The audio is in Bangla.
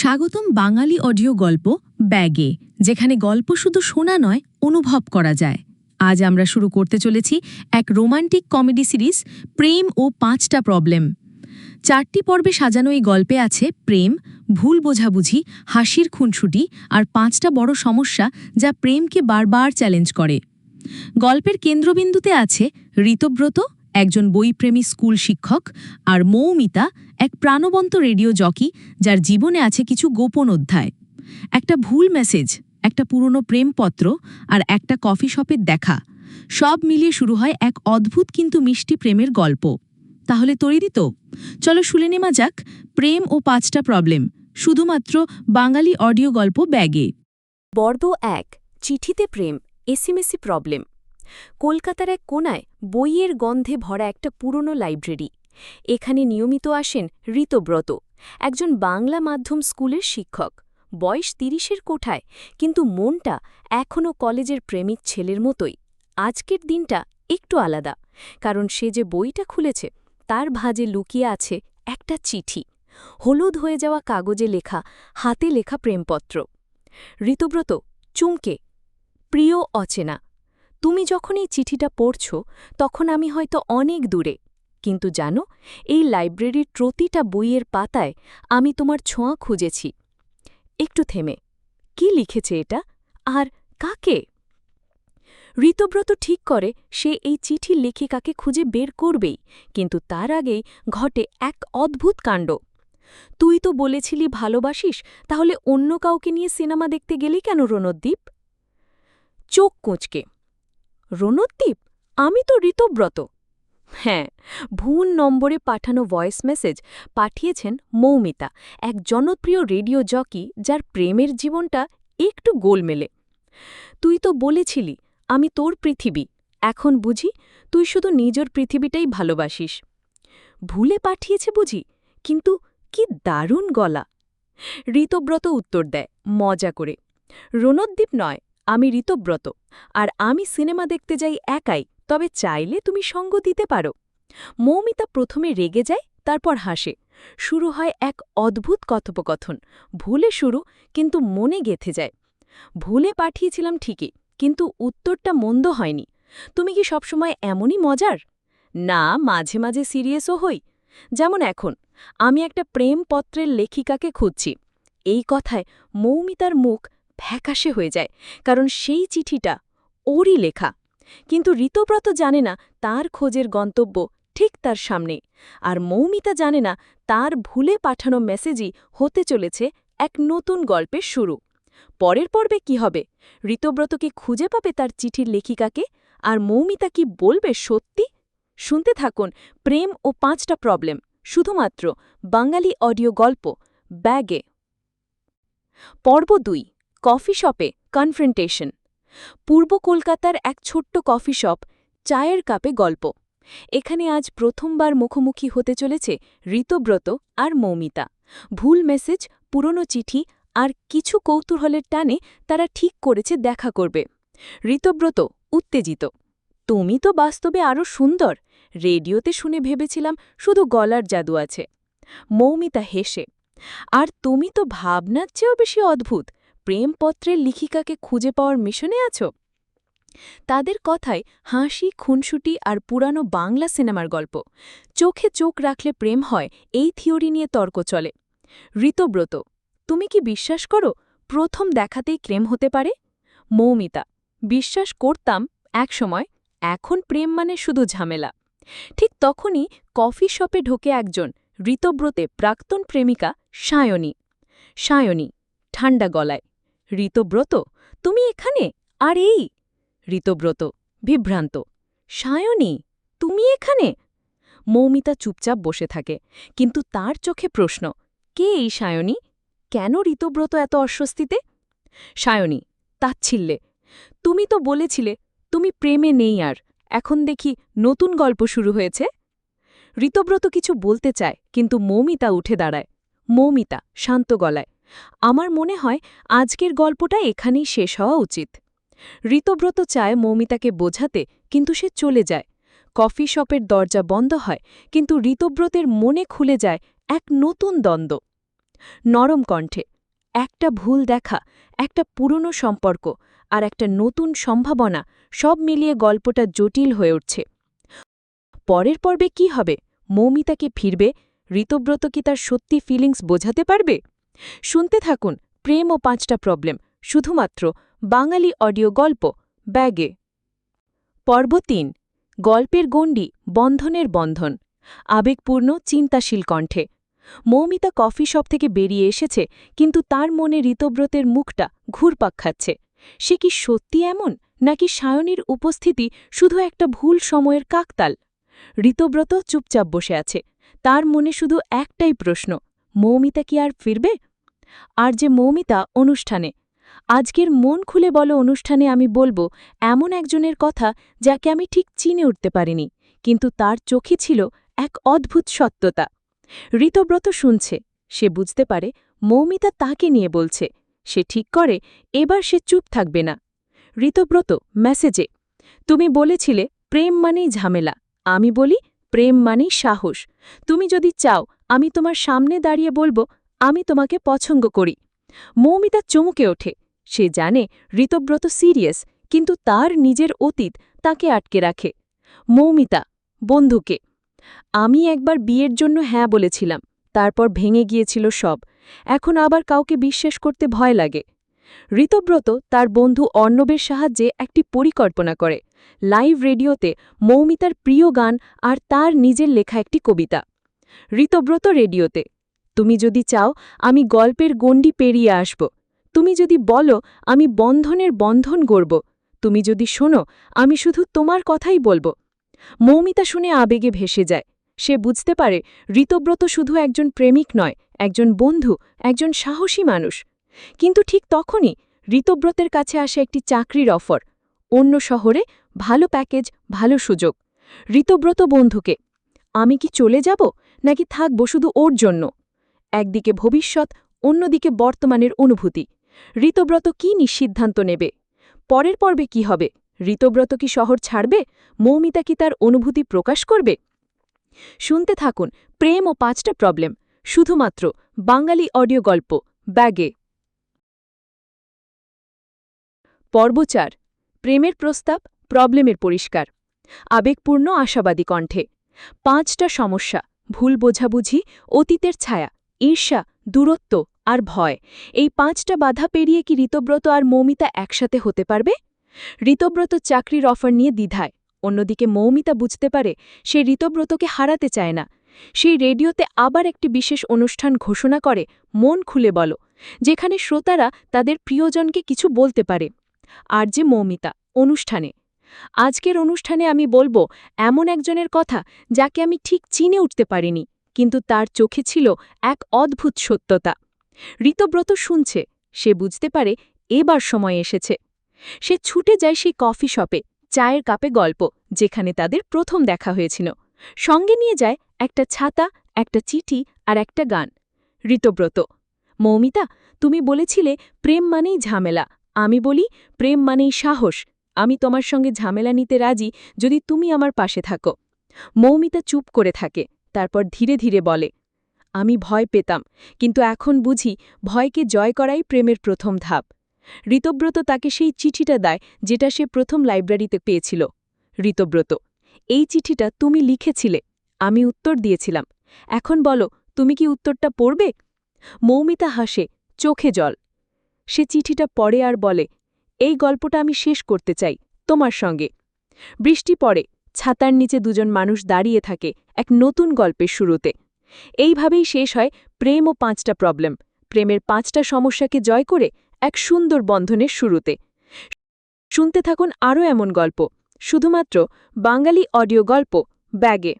স্বাগতম বাঙালি অডিও গল্প ব্যাগে, যেখানে গল্প শুধু শোনা নয়, অনুভব করা যায়। আজ আমরা শুরু করতে চলেছি এক রোমান্টিক কমেডি সিরিজ, প্রেম ও পাঁচটা প্রবলেম। চারটি পর্বে সাজানো এই গল্পে আছে প্রেম, ভুল বোঝাবুঝি, হাসির খুনসুটি আর পাঁচটা বড় সমস্যা যা প্রেমকে বারবার চ্যালেঞ্জ করে। গল্পের কেন্দ্রবিন্দুতে আছে ঋতব্রত একজন বইপ্রেমী স্কুল শিক্ষক আর মৌমিতা এক প্রাণবন্ত রেডিও জকি যার জীবনে আছে কিছু গোপন অধ্যায়। একটা ভুল মেসেজ, একটা পুরনো প্রেমপত্র আর একটা কফি শপের দেখা। সব মিলিয়ে শুরু হয় এক অদ্ভুত কিন্তু মিষ্টি প্রেমের গল্প। তাহলে তৈরি তো? চলো শুনে নেওয়া যাক প্রেম ও পাঁচটা প্রবলেম শুধুমাত্র বাঙালি অডিও গল্প ব্যাগে। বর্দ এক, চিঠিতে প্রেম এসএমএসি প্রবলেম কলকাতার এক কোনায় বইয়ের গন্ধে ভরা একটা পুরনো লাইব্রেরি। এখানে নিয়মিত আসেন ঋতব্রত, একজন বাংলা মাধ্যম স্কুলের শিক্ষক। বয়স তিরিশের কোঠায়, কিন্তু মনটা এখনও কলেজের প্রেমিক ছেলের মতোই। আজকের দিনটা একটু আলাদা, কারণ সে যে বইটা খুলেছে, তার ভাজে লুকিয়ে আছে একটা চিঠি। হলুদ হয়ে যাওয়া কাগজে লেখা, হাতে লেখা প্রেমপত্র। ঋতব্রত, চুমকে, প্রিয় অচেনা। তুমি যখন এই চিঠিটা পড়ছ, তখন আমি হয়তো অনেক দূরে। কিন্তু জানো, এই লাইব্রেরির প্রতিটা বইয়ের পাতায় আমি তোমার ছোঁয়া খুঁজেছি। একটু থেমে, কি লিখেছে এটা? আর কাকে? ঋতব্রত ঠিক করে সে এই চিঠি লেখিকাকে খুঁজে বের করবেই, কিন্তু তার আগেই ঘটে এক অদ্ভুত কাণ্ড। তুই তো বলেছিলি ভালোবাসিস, তাহলে অন্য কাউকে নিয়ে সিনেমা দেখতে গেলি কেন রণদ্বীপ? চোখ কুঁচকে রণদ্বীপ? আমি তো ঋতব্রত। হ্যাঁ ভুল নম্বরে পাঠানো ভয়েস মেসেজ পাঠিয়েছেন মৌমিতা, এক জনপ্রিয় রেডিও জকি যার প্রেমের জীবনটা একটু গোলমেলে। তুই তো বলেছিলি, আমি তোর পৃথিবী। এখন বুঝি, তুই শুধু নিজের পৃথিবীটাই ভালোবাসিস। ভুলে পাঠিয়েছে বুঝি, কিন্তু কি দারুণ গলা। ঋতব্রত উত্তর দেয়, মজা করে। রণদ্বীপ নয় আমি ঋতব্রত, আর আমি সিনেমা দেখতে যাই একাই, তবে চাইলে তুমি সঙ্গ দিতে পারো। মৌমিতা প্রথমে রেগে যায়, তারপর হাসে। শুরু হয় এক অদ্ভুত কথোপকথন। ভুলে শুরু, কিন্তু মনে গেথে যায়। ভুলে পাঠিয়েছিলাম ঠিকই, কিন্তু উত্তরটা মন্দ হয়নি। তুমি কি সবসময় এমনই মজার? না, মাঝে মাঝে সিরিয়াসও হই। যেমন এখন, আমি একটা প্রেমপত্রের লেখিকাকে খুঁজছি। এই কথায় মৌমিতার মুখ ফ্যাকাশে হয়ে যায়, কারণ সেই চিঠিটা ওরই লেখা। কিন্তু ঋতব্রত জানে না তার খোঁজের গন্তব্য ঠিক তার সামনে, আর মৌমিতা জানে না তার ভুলে পাঠানো মেসেজই হতে চলেছে এক নতুন গল্পের শুরু। পরের পর্বে কি হবে? ঋতব্রত কি খুঁজে পাবে তার চিঠির লেখিকাকে? আর মৌমিতা কি বলবে সত্যি? শুনতে থাকুন প্রেম ও পাঁচটা প্রবলেম, শুধুমাত্র বাঙালি অডিও গল্প, ব্যাগে। পর্ব দুই কফি শপে কনফ্রেন্টেশন পূর্ব কলকাতার এক ছোট্ট কফি শপ, চায়ের কাপে গল্প। এখানে আজ প্রথমবার মুখোমুখি হতে চলেছে ঋতব্রত আর মৌমিতা। ভুল মেসেজ পুরনো চিঠি আর কিছু কৌতূহলের টানে তারা ঠিক করেছে দেখা করবে। ঋতব্রত উত্তেজিত। তুমি তো বাস্তবে আরও সুন্দর। রেডিওতে শুনে ভেবেছিলাম শুধু গলার জাদু আছে। মৌমিতা হেসে। আর তুমি তো ভাবনার চেয়েও বেশি অদ্ভুত। প্রেমপত্রের লিখিকাকে খুঁজে পাওয়ার মিশনে আছো? তাদের কথায় হাসি, খুনসুটি আর পুরানো বাংলা সিনেমার গল্প। চোখে চোখ রাখলে প্রেম হয়, এই থিওরি নিয়ে তর্ক চলে। ঋতব্রত, তুমি কি বিশ্বাস করো প্রথম দেখাতেই প্রেম হতে পারে? মৌমিতা, বিশ্বাস করতাম একসময়, এখন প্রেম মানে শুধু ঝামেলা। ঠিক তখনই কফি শপে ঢোকে একজন ঋতব্রতে প্রাক্তন প্রেমিকা সায়নী। সায়নী, ঠান্ডা গলায়। ঋতব্রত, তুমি এখানে? আর এই। ঋতব্রত, বিভ্রান্ত, সায়নী, তুমি এখানে? মৌমিতা চুপচাপ বসে থাকে, কিন্তু তার চোখে প্রশ্ন, কে এই সায়নী? কেন ঋতব্রত এত অস্বস্তিতে? সায়নী, তাচ্ছিল্যে, তুমি তো বলেছিলে, তুমি প্রেমে নেই আর, এখন দেখি নতুন গল্প শুরু হয়েছে। ঋতব্রত কিছু বলতে চায়, কিন্তু মৌমিতা উঠে দাঁড়ায়, মৌমিতা শান্ত গলায় আমার মনে হয় আজকের গল্পটা এখানেই শেষ হওয়া উচিত। ঋতব্রত চায় মৌমিতাকে বোঝাতে, কিন্তু সে চলে যায়। কফি শপের দরজা বন্ধ হয়, কিন্তু ঋতব্রতের মনে খুলে যায় এক নতুন দ্বন্দ্ব। নরম কণ্ঠে, একটা ভুল দেখা, একটা পুরনো সম্পর্ক আর একটা নতুন সম্ভাবনা, সব মিলিয়ে গল্পটা জটিল হয়ে উঠছে। পরের পর্বে কি হবে? মৌমিতাকে ফিরবে? ঋতব্রত কি তার সত্যি ফিলিংস বোঝাতে পারবে? শুনতে থাকুন প্রেম ও পাঁচটা প্রবলেম, শুধুমাত্র বাঙালি অডিও গল্প, ব্যাগে। পর্ব তিন, গল্পের গণ্ডি, বন্ধনের বন্ধন, আবেগপূর্ণ, চিন্তাশীল কণ্ঠে। মৌমিতা কফি শপ থেকে বেরিয়ে এসেছে, কিন্তু তার মনে ঋতব্রতের মুখটা ঘুরপাক খাচ্ছে। সে কি সত্যি এমন, নাকি সায়নীর উপস্থিতি শুধু একটা ভুল সময়ের কাকতাল? ঋতব্রত চুপচাপ বসে আছে, তার মনে শুধু একটাই প্রশ্ন মৌমিতা কি আর ফিরবে? আর যে মৌমিতা, অনুষ্ঠানে। আজকের মন খুলে বলো, অনুষ্ঠানে আমি বলব, এমন একজনের কথা যাকে আমি ঠিক চিনে উঠতে পারিনি, কিন্তু তার চোখে ছিল এক অদ্ভুত সত্যতা। ঋতব্রত শুনছে, সে বুঝতে পারে মৌমিতা তাকে নিয়ে বলছে, সে ঠিক করে, এবার সে চুপ থাকবে না। ঋতব্রত, মেসেজে, তুমি বলেছিলে, প্রেম মানেই ঝামেলা, আমি বলি প্রেম মানেই সাহস। তুমি যদি চাও, আমি তোমার সামনে দাঁড়িয়ে বলব, আমি তোমাকে পছন্দ করি। মৌমিতা চমকে ওঠে। সে জানে ঋতব্রত সিরিয়াস, কিন্তু তার নিজের অতীত তাকে আটকে রাখে। মৌমিতা, বন্ধুকে, আমি একবার বিয়ের জন্য হ্যাঁ বলেছিলাম, তারপর ভেঙে গিয়েছিল সব। এখন আবার কাউকে বিশ্বাস করতে ভয় লাগে। ঋতব্রত তার বন্ধু অর্ণবের সাহায্যে একটি পরিকল্পনা করে। লাইভ রেডিওতে মৌমিতার প্রিয় গান আর তার নিজের লেখা একটি কবিতা। ঋতব্রত রেডিওতে, তুমি যদি চাও, আমি গল্পের গণ্ডি পেরিয়ে আসব। তুমি যদি বলো, আমি বন্ধনের বন্ধন গড়ব। তুমি যদি শোনো, আমি শুধু তোমার কথাই বলব মৌমিতা শুনে আবেগে ভেসে যায়। সে বুঝতে পারে, ঋতব্রত শুধু একজন প্রেমিক নয়, একজন বন্ধু, একজন সাহসী মানুষ। কিন্তু ঠিক তখনই ঋতব্রতের কাছে আসে একটি চাকরির অফার। অন্য শহরে ভালো প্যাকেজ, ভালো সুযোগ। ঋতব্রত বন্ধুকে, আমি কি চলে যাব নাকি থাকব শুধু ওর জন্য? একদিকে ভবিষ্যৎ, অন্যদিকে বর্তমানের অনুভূতি। ঋতব্রত কি নিঃসিদ্ধান্ত নেবে? পরের পর্বে কি হবে? ঋতব্রত কি শহর ছাড়বে? মৌমিতা কি তার অনুভূতি প্রকাশ করবে? শুনতে থাকুন প্রেম ও পাঁচটা প্রবলেম, শুধুমাত্র বাঙালি অডিও গল্প, ব্যাগে। পর্ব চার, প্রেমের প্রস্তাব প্রবলেমের পরিষ্কার। আবেগপূর্ণ আশাবাদী কণ্ঠে, পাঁচটা সমস্যা, ভুল বোঝাবুঝি, অতীতের ছায়া, ঈর্ষা, দূরত্ব আর ভয়, এই পাঁচটা বাধা পেরিয়ে কি ঋতব্রত আর মৌমিতা একসাথে হতে পারবে? ঋতব্রত চাকরির অফার নিয়ে দ্বিধায়, অন্যদিকে মৌমিতা বুঝতে পারে সে ঋতব্রতকে হারাতে চায় না। সেই রেডিওতে আবার একটি বিশেষ অনুষ্ঠান ঘোষণা করে, মন খুলে বলো, যেখানে শ্রোতারা তাদের প্রিয়জনকে কিছু বলতে পারে। আর যে মৌমিতা, অনুষ্ঠানে আজকের অনুষ্ঠানে আমি বলব, এমন একজনের কথা যাকে আমি ঠিক চিনে উঠতে পারিনি, কিন্তু তার চোখে ছিল এক অদ্ভুত সত্যতা। ঋতব্রত শুনছে, সে বুঝতে পারে এবার সময় এসেছে। সে ছুটে যায় সেই কফি শপে, চায়ের কাপে গল্প, যেখানে তাদের প্রথম দেখা হয়েছিল। সঙ্গে নিয়ে যায় একটা ছাতা, একটা চিঠি আর একটা গান। ঋতব্রত, মৌমিতা, তুমি বলেছিলে প্রেম মানেই ঝামেলা, আমি বলি প্রেম মানেই সাহস আমি তোমার সঙ্গে ঝামেলা নিতে রাজি যদি তুমি আমার পাশে থাকো। মৌমিতা চুপ করে থাকে, তারপর ধীরে ধীরে বলে, আমি ভয় পেতাম, কিন্তু এখন বুঝি ভয়কে জয় করাই প্রেমের প্রথম ধাপ। ঋতব্রত তাকে সেই চিঠিটা দেয় যেটা সে প্রথম লাইব্রেরিতে পেয়েছিল। ঋতব্রত, এই চিঠিটা তুমি লিখেছিলে, আমি উত্তর দিয়েছিলাম। এখন বলো, তুমি কি উত্তরটা পড়বে? মৌমিতা হাসে, চোখে জল। সে চিঠিটা পড়ে আর বলে এই গল্পটা আমি শেষ করতে চাই তোমার সঙ্গে। বৃষ্টি পড়ে, ছাতার নিচে দুজন মানুষ দাঁড়িয়ে থাকে এক নতুন গল্পের শুরুতে। এইভাবেই শেষ হয় প্রেম ও পাঁচটা প্রবলেম প্রেমের পাঁচটা সমস্যাকে জয় করে এক সুন্দর বন্ধনের শুরুতে। শুনতে থাকুন আরও এমন গল্প। শুধুমাত্র বাঙালি অডিও গল্প, ব্যাগে।